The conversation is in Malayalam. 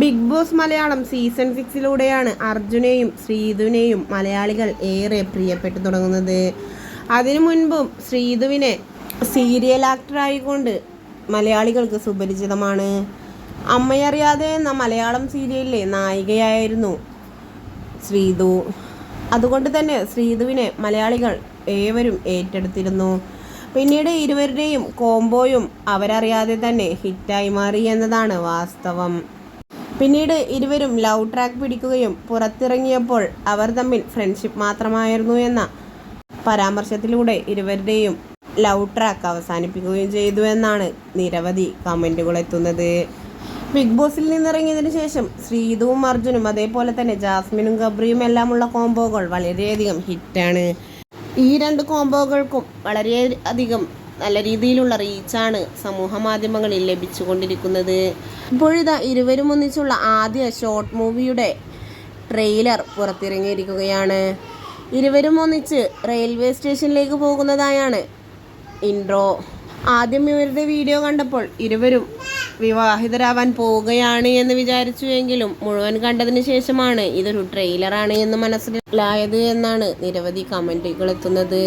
ബിഗ് ബോസ് മലയാളം സീസൺ സിക്സിലൂടെയാണ് അർജുനെയും ശ്രീധുവിനെയും മലയാളികൾ ഏറെ പ്രിയപ്പെട്ടു തുടങ്ങുന്നത്. അതിനു മുൻപും ശ്രീധുവിനെ സീരിയൽ ആക്ടറായിക്കൊണ്ട് മലയാളികൾക്ക് സുപരിചിതമാണ്. അമ്മയറിയാതെ എന്ന മലയാളം സീരിയലിലെ നായികയായിരുന്നു ശ്രീധു. അതുകൊണ്ട് തന്നെ ശ്രീധുവിനെ മലയാളികൾ ഏവരും ഏറ്റെടുത്തിരുന്നു. പിന്നീട് ഇരുവരുടെയും കോംബോയും അവരറിയാതെ തന്നെ ഹിറ്റായി മാറി എന്നതാണ് വാസ്തവം. പിന്നീട് ഇരുവരും ലവ് ട്രാക്ക് പിടിക്കുകയും പുറത്തിറങ്ങിയപ്പോൾ അവർ തമ്മിൽ ഫ്രണ്ട്ഷിപ്പ് മാത്രമായിരുന്നു എന്ന പരാമർശത്തിലൂടെ ഇരുവരുടെയും ലവ് ട്രാക്ക് അവസാനിപ്പിക്കുകയും ചെയ്തു എന്നാണ് നിരവധി കമന്റുകൾ എത്തുന്നത്. ബിഗ് ബോസിൽ നിന്നിറങ്ങിയതിനു ശേഷം ശ്രീതുവും അർജുനും അതേപോലെ തന്നെ ജാസ്മിനും ഗബ്രിയും എല്ലാമുള്ള കോംബോകൾ വളരെയധികം ഹിറ്റാണ്. ഈ രണ്ട് കോംബോകൾക്കും വളരെയധികം നല്ല രീതിയിലുള്ള റീച്ചാണ് സമൂഹ മാധ്യമങ്ങളിൽ ലഭിച്ചുകൊണ്ടിരിക്കുന്നത്. ഇപ്പോഴിതാ ഇരുവരും ഒന്നിച്ചുള്ള ആദ്യ ഷോർട്ട് മൂവിയുടെ ട്രെയിലർ പുറത്തിറങ്ങിയിരിക്കുകയാണ്. ഇരുവരും ഒന്നിച്ച് റെയിൽവേ സ്റ്റേഷനിലേക്ക് പോകുന്നതായാണ് ഇൻട്രോ ആദ്യം ഇവരുടെ വീഡിയോ കണ്ടപ്പോൾ ഇരുവരും വിവാഹിതരാവാൻ പോവുകയാണ് എന്ന് വിചാരിച്ചു എങ്കിലും മുഴുവൻ കണ്ടതിന് ശേഷമാണ് ഇതൊരു ട്രെയിലറാണ് എന്ന് മനസ്സിലായത് എന്നാണ് നിരവധി കമന്റുകൾ എത്തുന്നത്.